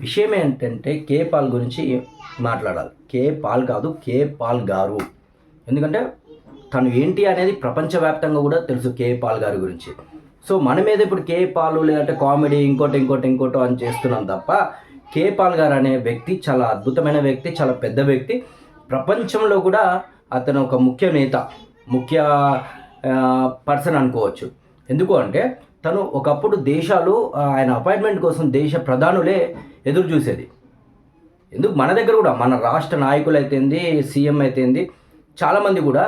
విషయం ఏంటంటే కే పాల్ గురించి మాట్లాడాలి. కే పాల్ కాదు కే పాల్ గారు. ఎందుకంటే తను ఏంటి అనేది ప్రపంచవ్యాప్తంగా కూడా తెలుసు కే పాల్ గారి గురించి. సో మన మీద ఇప్పుడు కే పాలు లేదంటే కామెడీ ఇంకోటి ఇంకోటి ఇంకోటి అని చేస్తున్నాం తప్ప కే పాల్ గారు అనే వ్యక్తి చాలా అద్భుతమైన వ్యక్తి చాలా పెద్ద వ్యక్తి. ప్రపంచంలో కూడా అతను ఒక ముఖ్య నేత ముఖ్య పర్సన్ అనుకోవచ్చు. ఎందుకు అంటే తను ఒకప్పుడు దేశాలు ఆయన అపాయింట్మెంట్ కోసం దేశ ప్రధానులే ఎదురు చూసేది. ఎందుకు? మన దగ్గర కూడా మన రాష్ట్ర నాయకులు అయితేంది సీఎం అయితేంది చాలామంది కూడా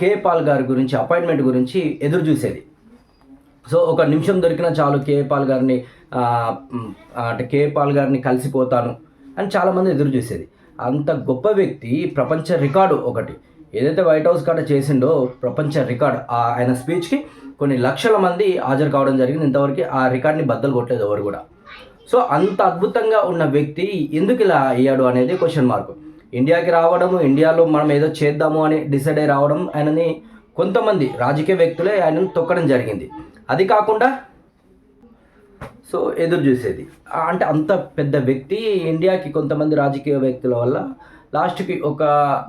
కే పాల్ గారి గురించి అపాయింట్మెంట్ గురించి ఎదురు చూసేది. సో ఒక నిమిషం దొరికినా చాలు కే పాల్ గారిని అంటే కే పాల్ గారిని కలిసిపోతాను అని చాలామంది ఎదురు చూసేది. అంత గొప్ప వ్యక్తి ప్రపంచ రికార్డు ఒకటి. ఏదైతే వైట్ హౌస్ కాడ చేసిండో ప్రపంచ రికార్డ్ ఆయన స్పీచ్కి కొన్ని లక్షల మంది హాజరు కావడం జరిగింది. ఇంతవరకు ఆ రికార్డ్ని బద్దలు కొట్టలేదు ఎవరు కూడా. సో అంత అద్భుతంగా ఉన్న వ్యక్తి ఎందుకు ఇలా అయ్యాడు అనేది క్వశ్చన్ మార్క్ ఇండియాకి రావడము ఇండియాలో మనం ఏదో చేద్దాము అని డిసైడ్ అయి రావడం ఆయనని కొంతమంది రాజకీయ వ్యక్తులే ఆయనను తొక్కడం జరిగింది. అది కాకుండా సో ఎదురు చూసేది. అంటే అంత పెద్ద వ్యక్తి ఇండియాకి కొంతమంది రాజకీయ వ్యక్తుల వల్ల లాస్ట్కి ఒక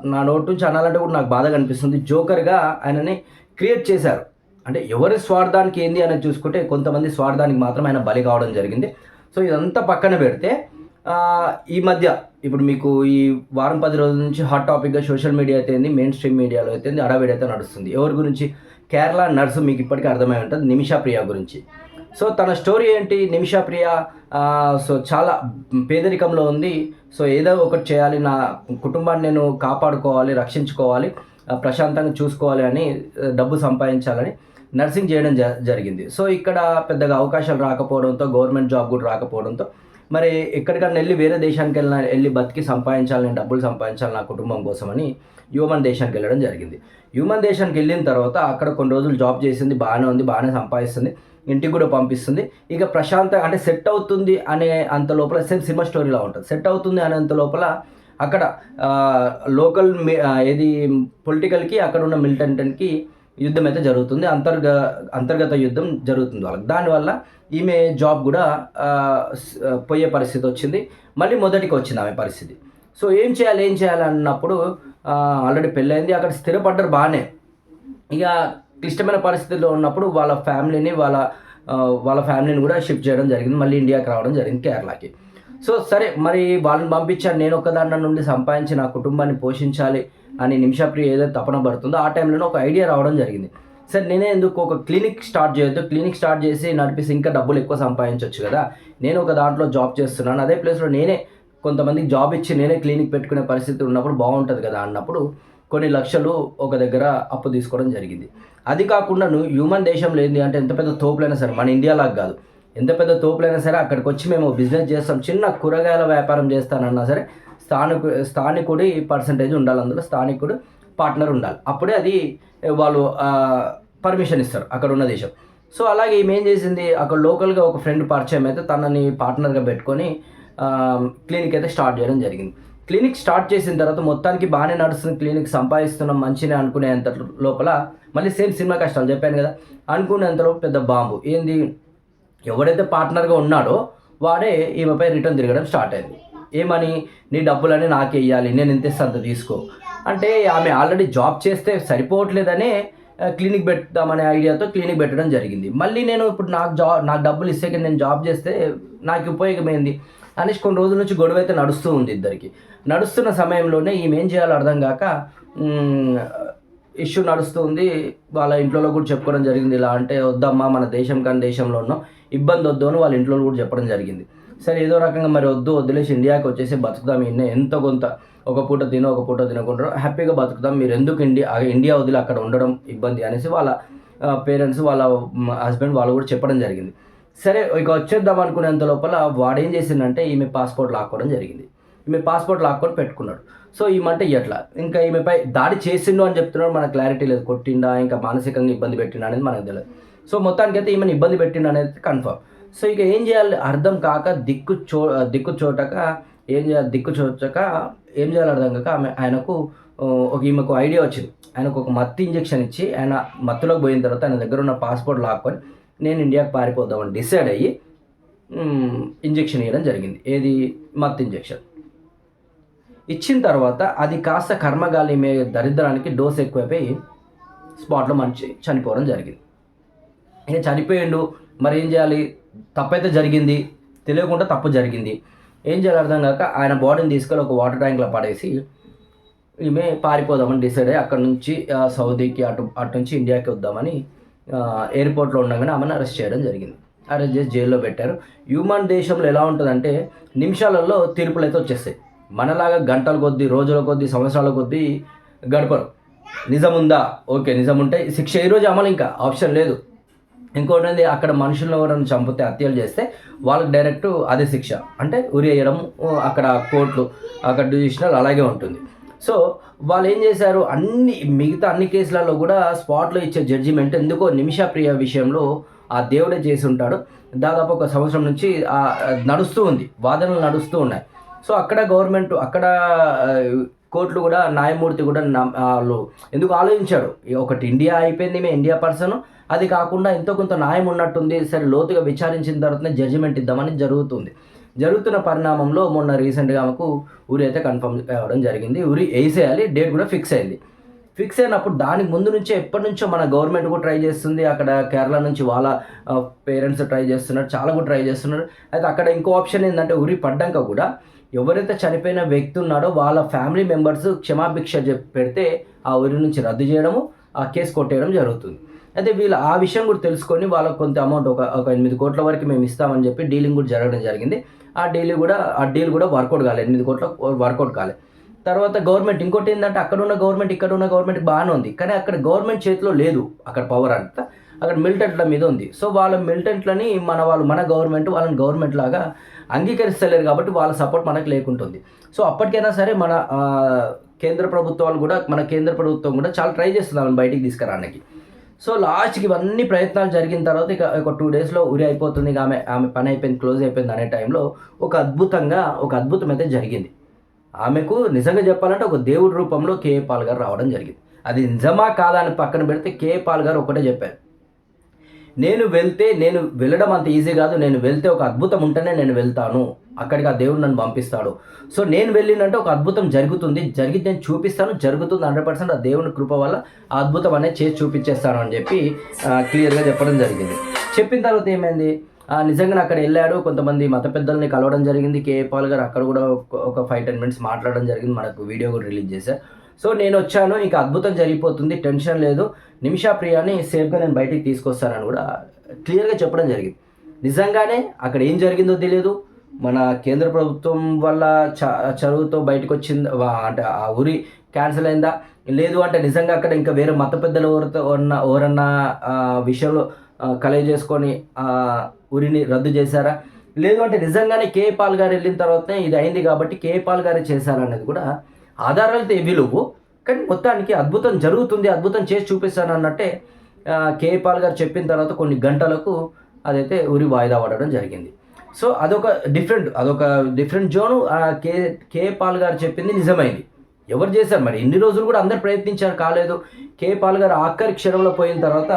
నా నోటు నుంచి అనాలంటే కూడా నాకు బాధగా అనిపిస్తుంది. జోకర్గా ఆయనని క్రియేట్ చేశారు. అంటే ఎవరి స్వార్థానికి ఏంది అనేది చూసుకుంటే కొంతమంది స్వార్థానికి మాత్రం ఆయన బలి కావడం జరిగింది. సో ఇదంతా పక్కన పెడితే ఈ మధ్య ఇప్పుడు మీకు ఈ వారం పది రోజుల నుంచి హాట్ టాపిక్గా సోషల్ మీడియా అయితే మెయిన్ స్ట్రీమ్ మీడియాలో అయితే అడావిడి అయితే నడుస్తుంది. ఎవరి గురించి? కేరళ నర్సు మీకు ఇప్పటికీ అర్థమై ఉంటుంది నిమిషా ప్రియా గురించి. సో తన స్టోరీ ఏంటి? నిమిషా ప్రియ సో చాలా పేదరికంలో ఉంది. సో ఏదో ఒకటి చేయాలి నా కుటుంబాన్ని నేను కాపాడుకోవాలి రక్షించుకోవాలి ప్రశాంతంగా చూసుకోవాలి అని డబ్బు సంపాదించాలని నర్సింగ్ చేయడం జ జరిగింది. సో ఇక్కడ పెద్దగా అవకాశాలు రాకపోవడంతో గవర్నమెంట్ జాబ్ కూడా రాకపోవడంతో మరి ఎక్కడికన్నా వెళ్ళి వేరే దేశానికి వెళ్ళిన వెళ్ళి బతికి సంపాదించాలి నేను డబ్బులు సంపాదించాలి నా కుటుంబం కోసమని హ్యూమన్ దేశానికి వెళ్ళడం జరిగింది. హ్యూమన్ దేశానికి వెళ్ళిన తర్వాత అక్కడ కొన్ని రోజులు జాబ్ చేసింది బాగానే ఉంది బాగానే సంపాదిస్తుంది ఇంటికి కూడా పంపిస్తుంది. ఇక ప్రశాంత అంటే సెట్ అవుతుంది అనే అంత లోపల సేమ్ సినిమా స్టోరీలా ఉంటుంది. సెట్ అవుతుంది అనేంత లోపల అక్కడ లోకల్ ఏది పొలిటికల్కి అక్కడ ఉన్న మిలిటెంట్కి యుద్ధం అయితే జరుగుతుంది అంతర్గ అంతర్గత యుద్ధం జరుగుతుంది వాళ్ళకి. దానివల్ల ఈమె జాబ్ కూడా పోయే పరిస్థితి వచ్చింది. మళ్ళీ మొదటికి వచ్చింది ఆమె పరిస్థితి. సో ఏం చేయాలి ఏం చేయాలి అన్నప్పుడు ఆల్రెడీ పెళ్ళైంది అక్కడ స్థిరపడ్డారు బాగానే. ఇక క్లిష్టమైన పరిస్థితుల్లో ఉన్నప్పుడు వాళ్ళ ఫ్యామిలీని వాళ్ళ వాళ్ళ ఫ్యామిలీని కూడా షిఫ్ట్ చేయడం జరిగింది. మళ్ళీ ఇండియాకి రావడం జరిగింది కేరళకి. సో సరే మరి వాళ్ళని పంపించాను నేను ఒక్కదాన్న నుండి సంపాదించి నా కుటుంబాన్ని పోషించాలి అని నిమిషప్రియ ఏదైతే తపన పడుతుందో ఆ టైంలోనే ఒక ఐడియా రావడం జరిగింది. సరే నేనే ఎందుకు ఒక క్లినిక్ స్టార్ట్ చేయొద్దు? క్లినిక్ స్టార్ట్ చేసి నడిపిస్తే ఇంకా డబ్బులు ఎక్కువ సంపాదించవచ్చు కదా. నేను ఒక దాంట్లో జాబ్ చేస్తున్నాను అదే ప్లేస్లో నేనే కొంతమందికి జాబ్ ఇచ్చి నేనే క్లినిక్ పెట్టుకునే పరిస్థితి ఉన్నప్పుడు బాగుంటుంది కదా అన్నప్పుడు కొన్ని లక్షలు ఒక దగ్గర అప్పు తీసుకోవడం జరిగింది. అది కాకుండా హ్యూమన్ దేశంలో ఏంటి అంటే ఎంత పెద్ద తోపులైనా సరే మన ఇండియాలాగా కాదు. ఎంత పెద్ద తోపులైనా సరే అక్కడికి వచ్చి మేము బిజినెస్ చేస్తాం. చిన్న కూరగాయల వ్యాపారం చేస్తానన్నా సరే స్థానికు స్థానికుడి పర్సంటేజ్ ఉండాలి. అందులో స్థానికుడు పార్ట్నర్ ఉండాలి. అప్పుడే అది వాళ్ళు పర్మిషన్ ఇస్తారు అక్కడ ఉన్న దేశం. సో అలాగే ఈమె ఏం చేసింది? అక్కడ లోకల్గా ఒక ఫ్రెండ్ పరిచయం అయితే తనని పార్ట్నర్గా పెట్టుకొని క్లినిక్ అయితే స్టార్ట్ చేయడం జరిగింది. క్లినిక్ స్టార్ట్ చేసిన తర్వాత మొత్తానికి బాగానే నడుస్తుంది. క్లినిక్ సంపాదిస్తున్నాం మంచినే అనుకునేంత లోపల మళ్ళీ సేమ్ సినిమా కష్టాలు చెప్పాను కదా. అనుకునేంతలో పెద్ద బాంబు. ఏంది? ఎవడైతే పార్ట్నర్గా ఉన్నాడో వాడే ఈమెపై రిటర్న్ తిరగడం స్టార్ట్ అయింది. ఏమని? నీ డబ్బులని నాకే ఇవ్వాలి నేను ఇంత ఇస్తే అంత తీసుకో. అంటే ఆమె ఆల్రెడీ జాబ్ చేస్తే సరిపోవట్లేదనే క్లినిక్ పెడదామనే ఐడియాతో క్లినిక్ పెట్టడం జరిగింది. మళ్ళీ నేను ఇప్పుడు నాకు జాబ్ నాకు డబ్బులు ఇస్తే కానీ నేను జాబ్ చేస్తే నాకు ఉపయోగమైంది అనేసి కొన్ని రోజుల నుంచి గొడవ అయితే నడుస్తూ ఉంది ఇద్దరికి. నడుస్తున్న సమయంలోనే ఈమె ఏం చేయాలో అర్థం కాక ఇష్యూ నడుస్తుంది. వాళ్ళ ఇంట్లో కూడా చెప్పుకోవడం జరిగింది. ఇలా అంటే వద్దమ్మా మన దేశం కానీ దేశంలో ఉన్నాం. ఇబ్బంది వద్దు అని వాళ్ళ ఇంట్లో కూడా చెప్పడం జరిగింది. సరే ఏదో రకంగా మరి వద్దు వదిలేసి ఇండియాకి వచ్చేసి బతుకుదాం. ఇన్న ఎంత కొంత ఒక పూట తినో ఒక పూట తినకుండా హ్యాపీగా బతుకుదాం. మీరు ఎందుకు ఇండియా ఇండియా వదిలి అక్కడ ఉండడం ఇబ్బంది అనేసి వాళ్ళ పేరెంట్స్ వాళ్ళ హస్బెండ్ వాళ్ళు కూడా చెప్పడం జరిగింది. సరే ఇక వచ్చేద్దాం అనుకునేంత లోపల వాడు ఏం చేసిందంటే ఈమె పాస్పోర్ట్ లాక్కోవడం జరిగింది. ఈమె పాస్పోర్ట్ లాక్కొని పెట్టుకున్నాడు. సో ఈమంటే ఎట్లా ఇంకా ఈమెపై దాడి చేసిండు అని చెప్తున్నాడు మనకు క్లారిటీ లేదు. కొట్టిండా ఇంకా మానసికంగా ఇబ్బంది పెట్టిండా అనేది మనకు తెలియదు సో మొత్తానికి అయితే ఈమెను ఇబ్బంది పెట్టిండు అనేది కన్ఫర్మ్ సో ఇక ఏం చేయాలి? అర్థం కాక దిక్కు చో దిక్కు చోటక ఏం చేయాలి? దిక్కు చోటక ఏం చేయాలి అర్థం కాక ఆమె ఆయనకు ఒక ఈమెకు ఐడియా వచ్చింది. ఆయనకు ఒక మత్తి ఇంజెక్షన్ ఇచ్చి ఆయన మత్తులోకి పోయిన తర్వాత ఆయన దగ్గర ఉన్న పాస్పోర్ట్ లాక్కొని నేను ఇండియాకి పారిపోదామని డిసైడ్ అయ్యి ఇంజెక్షన్ ఇవ్వడం జరిగింది. ఏది? మత్ ఇంజెక్షన్. ఇచ్చిన తర్వాత అది కాస్త కర్మగాలి మే దరిద్రానికి డోస్ ఎక్కువైపోయి స్పాట్లో మంచి చనిపోవడం జరిగింది. ఇక చనిపోయిండు మరి ఏం చేయాలి? తప్పైతే జరిగింది. తెలియకుండా తప్పు జరిగింది. ఏం చేయాలి అర్థం కాక ఆయన బాడీని తీసుకెళ్ళి ఒక వాటర్ ట్యాంక్లో పడేసి ఈమె పారిపోదామని డిసైడ్ అయ్యి అక్కడ నుంచి సౌదీకి అటు అటు నుంచి ఇండియాకి వద్దామని ఎయిర్పోర్ట్లో ఉండగానే ఆమెను అరెస్ట్ చేయడం జరిగింది. అరెస్ట్ చేసి జైల్లో పెట్టారు. హ్యూమన్ దేశంలో ఎలా ఉంటుందంటే నిమిషాలలో తీర్పులు అయితే వచ్చేస్తాయి. మనలాగా గంటల కొద్దీ రోజుల కొద్దీ సంవత్సరాల కొద్దీ గడపరు. నిజం ఉందా ఓకే నిజం ఉంటే శిక్ష ఈరోజు అమలు ఇంకా. ఆప్షన్ లేదు. ఇంకోటి అక్కడ మనుషులను ఎవరైనా చంపితే హత్యలు చేస్తే వాళ్ళకి డైరెక్ట్ అదే శిక్ష. అంటే ఉరి వేయడం అక్కడ కోర్టులు అక్కడ జ్యుడిషియల్ అలాగే ఉంటుంది. సో వాళ్ళు ఏం చేశారు? అన్ని మిగతా అన్ని కేసులలో కూడా స్పాట్లో ఇచ్చే జడ్జిమెంట్ ఎందుకో నిమిషప్రియ విషయంలో ఆ దేవుడే చేసి ఉంటాడు. దాదాపు ఒక సంవత్సరం నుంచి నడుస్తూ ఉంది. వాదనలు నడుస్తూ ఉన్నాయి. సో అక్కడ గవర్నమెంట్ అక్కడ కోర్టులు కూడా న్యాయమూర్తి కూడా నమ్ వాళ్ళు ఎందుకు ఆలోచించాడు ఈ ఒకటి ఇండియా అయిపోయింది మేము ఇండియా పర్సన్. అది కాకుండా ఎంతో కొంత న్యాయం ఉన్నట్టుంది సరే లోతుగా విచారించిన తర్వాతనే జడ్జిమెంట్ ఇద్దామని జరుగుతుంది. జరుగుతున్న పరిణామంలో మొన్న రీసెంట్గా ఆమెకు ఊరి అయితే కన్ఫర్మ్ అవ్వడం జరిగింది. ఊరి వేసేయాలి డేట్ కూడా ఫిక్స్ అయింది. ఫిక్స్ అయినప్పుడు దానికి ముందు నుంచే ఎప్పటి నుంచో మన గవర్నమెంట్ కూడా ట్రై చేస్తుంది. అక్కడ కేరళ నుంచి వాళ్ళ పేరెంట్స్ ట్రై చేస్తున్నారు. చాలా కూడా ట్రై చేస్తున్నారు. అయితే అక్కడ ఇంకో ఆప్షన్ ఏంటంటే ఉరి పడ్డాక కూడా ఎవరైతే చనిపోయిన వ్యక్తి ఉన్నాడో వాళ్ళ ఫ్యామిలీ మెంబర్స్ క్షమాభిక్ష పెడితే ఆ ఊరి నుంచి రద్దు చేయడము ఆ కేసు కొట్టేయడం జరుగుతుంది. అయితే వీళ్ళు ఆ విషయం కూడా తెలుసుకొని వాళ్ళకి కొంత అమౌంట్ ఒక ఒక ఎనిమిది కోట్ల వరకు మేము ఇస్తామని చెప్పి డీలింగ్ కూడా జరగడం జరిగింది. ఆ డీల్ కూడా ఆ డీల్ కూడా వర్కౌట్ కాలేదు ఎనిమిది కోట్ల వర్కౌట్ కాలేదు తర్వాత గవర్నమెంట్ ఇంకోటి ఏంటంటే అక్కడ ఉన్న గవర్నమెంట్ ఇక్కడ ఉన్న గవర్నమెంట్ బాగానే ఉంది. కానీ అక్కడ గవర్నమెంట్ చేతిలో లేదు అక్కడ పవర్ అంతా. అక్కడ మిలిటెంట్ల మీద ఉంది. సో వాళ్ళ మిలిటెంట్లని మన వాళ్ళు మన గవర్నమెంట్ వాళ్ళని గవర్నమెంట్ లాగా అంగీకరిస్తలేరు కాబట్టి వాళ్ళ సపోర్ట్ మనకు లేకుంటుంది. సో అప్పటికైనా సరే మన కేంద్ర ప్రభుత్వాలు కూడా మన కేంద్ర ప్రభుత్వం కూడా చాలా ట్రై చేస్తుంది బయటికి తీసుకురావడానికి. సో లాస్ట్కి ఇవన్నీ ప్రయత్నాలు జరిగిన తర్వాత ఇక ఒక టూ డేస్లో ఉరి అయిపోతుంది. ఆమె ఆమె పని అయిపోయింది క్లోజ్ అయిపోయింది అనే టైంలో ఒక అద్భుతంగా ఒక అద్భుతం అయితే జరిగింది. ఆమెకు నిజంగా చెప్పాలంటే ఒక దేవుడి రూపంలో కేఏ పాల్ గారు రావడం జరిగింది. అది నిజమా కాదా అని పక్కన పెడితే కేఏ పాల్ గారు ఒకటే చెప్పారు. నేను వెళ్తే నేను వెళ్ళడం అంత ఈజీ కాదు. నేను వెళ్తే ఒక అద్భుతం ఉంటేనే నేను వెళ్తాను. అక్కడికి ఆ దేవుడు నన్ను పంపిస్తాడు. సో నేను వెళ్ళినంటే ఒక అద్భుతం జరుగుతుంది. జరిగి నేను చూపిస్తాను. జరుగుతుంది హండ్రెడ్ పర్సెంట్ ఆ దేవుని కృప వల్ల ఆ అద్భుతం అనేది చేసి చూపించేస్తాను అని చెప్పి క్లియర్గా చెప్పడం జరిగింది. చెప్పిన తర్వాత ఏమైంది? నిజంగా అక్కడ వెళ్ళాడు. కొంతమంది మత పెద్దల్ని కలవడం జరిగింది. కేఏ పాల్ గారు అక్కడ కూడా ఒక- ఫైవ్ టెన్ మినిట్స్ మాట్లాడడం జరిగింది. మనకు వీడియో కూడా రిలీజ్ చేశారు సో నేను వచ్చాను. ఇంక అద్భుతం జరిగిపోతుంది. టెన్షన్ లేదు. నిమిషా ప్రియాని సేఫ్గా నేను బయటికి తీసుకొస్తానని కూడా క్లియర్గా చెప్పడం జరిగింది. నిజంగానే అక్కడ ఏం జరిగిందో తెలియదు మన కేంద్ర ప్రభుత్వం వల్ల చ చదువుతో బయటకు వచ్చింది అంటే ఆ ఊరి క్యాన్సిల్ అయిందా? లేదు అంటే నిజంగా అక్కడ ఇంకా వేరే మత పెద్దలు ఎవరితో ఉన్న ఎవరన్నా విషయంలో ఆ, చేసుకొని ఉరిని రద్దు చేశారా? లేదు అంటే నిజంగానే కే పాల్ గారు వెళ్ళిన తర్వాతనే ఇది అయింది కాబట్టి కే పాల్ గారే చేశారనేది కూడా ఆధారాలతో ఏవి లేవు. కానీ మొత్తానికి అద్భుతం జరుగుతుంది అద్భుతం చేసి చూపిస్తాను అన్నట్టే కే పాల్ గారు చెప్పిన తర్వాత కొన్ని గంటలకు అదైతే ఉరి వాయిదా పడడం జరిగింది. సో అదొక డిఫరెంట్ అదొక డిఫరెంట్ జోను కే కే పాల్ గారు చెప్పింది నిజమైంది. ఎవరు చేశారు? మరి ఇన్ని రోజులు కూడా అందరు ప్రయత్నించారు కాలేదు. కే. పాల్ గారు ఆఖరి క్షణంలో పోయిన తర్వాత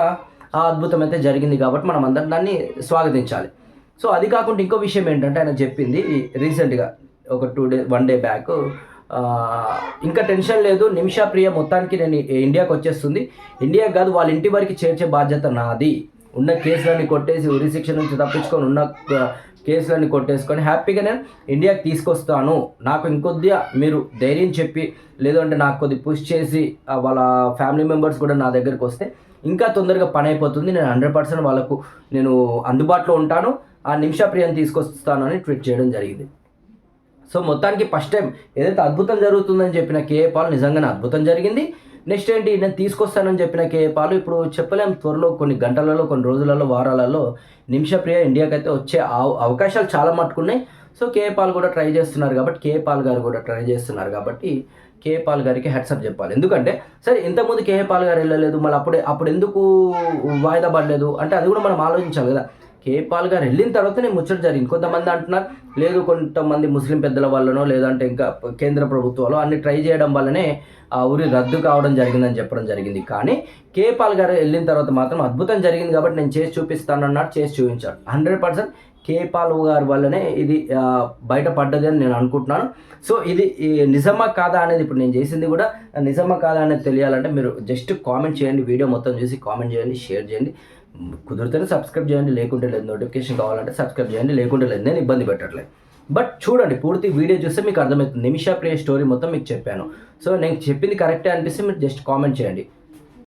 ఆ అద్భుతం అయితే జరిగింది కాబట్టి మనం అందరం దాన్ని స్వాగతించాలి. సో అది కాకుండా ఇంకో విషయం ఏంటంటే ఆయన చెప్పింది రీసెంట్గా ఒక two day one day back ఇంకా టెన్షన్ లేదు నిమిషా ప్రియ మొత్తానికి నేను ఇండియాకి వచ్చేస్తుంది. ఇండియాకి కాదు వాళ్ళ ఇంటి వరకు చేర్చే బాధ్యత నాది. ఉన్న కేసులన్నీ కొట్టేసి ఉరి శిక్ష నుంచి తప్పించుకొని ఉన్న కేసులన్నీ కొట్టేసుకొని హ్యాపీగా నేను ఇండియాకి తీసుకొస్తాను. నాకు ఇంకొద్దిగా మీరు ధైర్యం చెప్పి లేదంటే నాకు కొద్ది పుష్ చేసి వాళ్ళ ఫ్యామిలీ మెంబర్స్ కూడా నా దగ్గరికి వస్తే ఇంకా తొందరగా పని అయిపోతుంది. నేను హండ్రెడ్ పర్సెంట్ వాళ్ళకు నేను అందుబాటులో ఉంటాను. ఆ నిమిషా ప్రియాన్ని తీసుకొస్తాను అని ట్వీట్ చేయడం జరిగింది. సో మొత్తానికి ఫస్ట్ టైం ఏదైతే అద్భుతం జరుగుతుందని చెప్పిన కేఏ పాల్ నిజంగానే అద్భుతం జరిగింది. నెక్స్ట్ ఏంటి నేను తీసుకొస్తానని చెప్పిన కేఏ పాలు ఇప్పుడు చెప్పలేం. త్వరలో కొన్ని గంటలలో కొన్ని రోజులలో వారాలలో నిమిషప్రియ ఇండియాకి అయితే వచ్చే అవకాశాలు చాలా మట్టుకున్నాయి. సో కేఏ పాల్ కూడా ట్రై చేస్తున్నారు కాబట్టి కేఏ పాల్ గారు కూడా ట్రై చేస్తున్నారు కాబట్టి కేఏ పాల్ గారికి హెడ్సప్ చెప్పాలి. ఎందుకంటే సరే ఇంతకుముందు కేఏ పాల్ గారు వెళ్ళలేదు మళ్ళీ అప్పుడే అప్పుడు ఎందుకు వాయిదా పడలేదు? అంటే అది కూడా మనం ఆలోచించాలి కదా. కేపాల్ గారు వెళ్ళిన తర్వాత నేను ముచ్చట జరిగింది. కొంతమంది అంటున్నారు లేదు కొంతమంది ముస్లిం పెద్దల వల్లనో లేదంటే ఇంకా కేంద్ర ప్రభుత్వాలు అన్ని ట్రై చేయడం వల్లనే ఆ ఊరి రద్దు కావడం జరిగిందని చెప్పడం జరిగింది. కానీ కేపాల్ గారు వెళ్ళిన తర్వాత మాత్రం అద్భుతం జరిగింది కాబట్టి నేను చేసి చూపిస్తాను అన్నట్టు చేసి చూపించాడు. హండ్రెడ్ పర్సెంట్ కేపాల్ గారి వల్లనే ఇది బయటపడ్డది అని నేను అనుకుంటున్నాను. సో ఇది ఈ నిజమా కాదా అనేది ఇప్పుడు నేను చేసింది కూడా నిజమా కాదా అనేది తెలియాలంటే మీరు జస్ట్ కామెంట్ చేయండి వీడియో మొత్తం చూసి కామెంట్ చేయండి షేర్ చేయండి. కుదిరితేనే సబ్స్క్రైబ్ చేయండి లేకుంటే లేదు నోటిఫికేషన్ కావాలంటే సబ్స్క్రైబ్ చేయండి లేకుంటే లేదు నేను ఇబ్బంది పెట్టట్లేదు బట్ చూడండి పూర్తి వీడియో చూస్తే మీకు అర్థమవుతుంది. నిమిషా ప్రియ స్టోరీ మొత్తం మీకు చెప్పాను. సో నేను చెప్పింది కరెక్టే అనిపిస్తే మీరు జస్ట్ కామెంట్ చేయండి.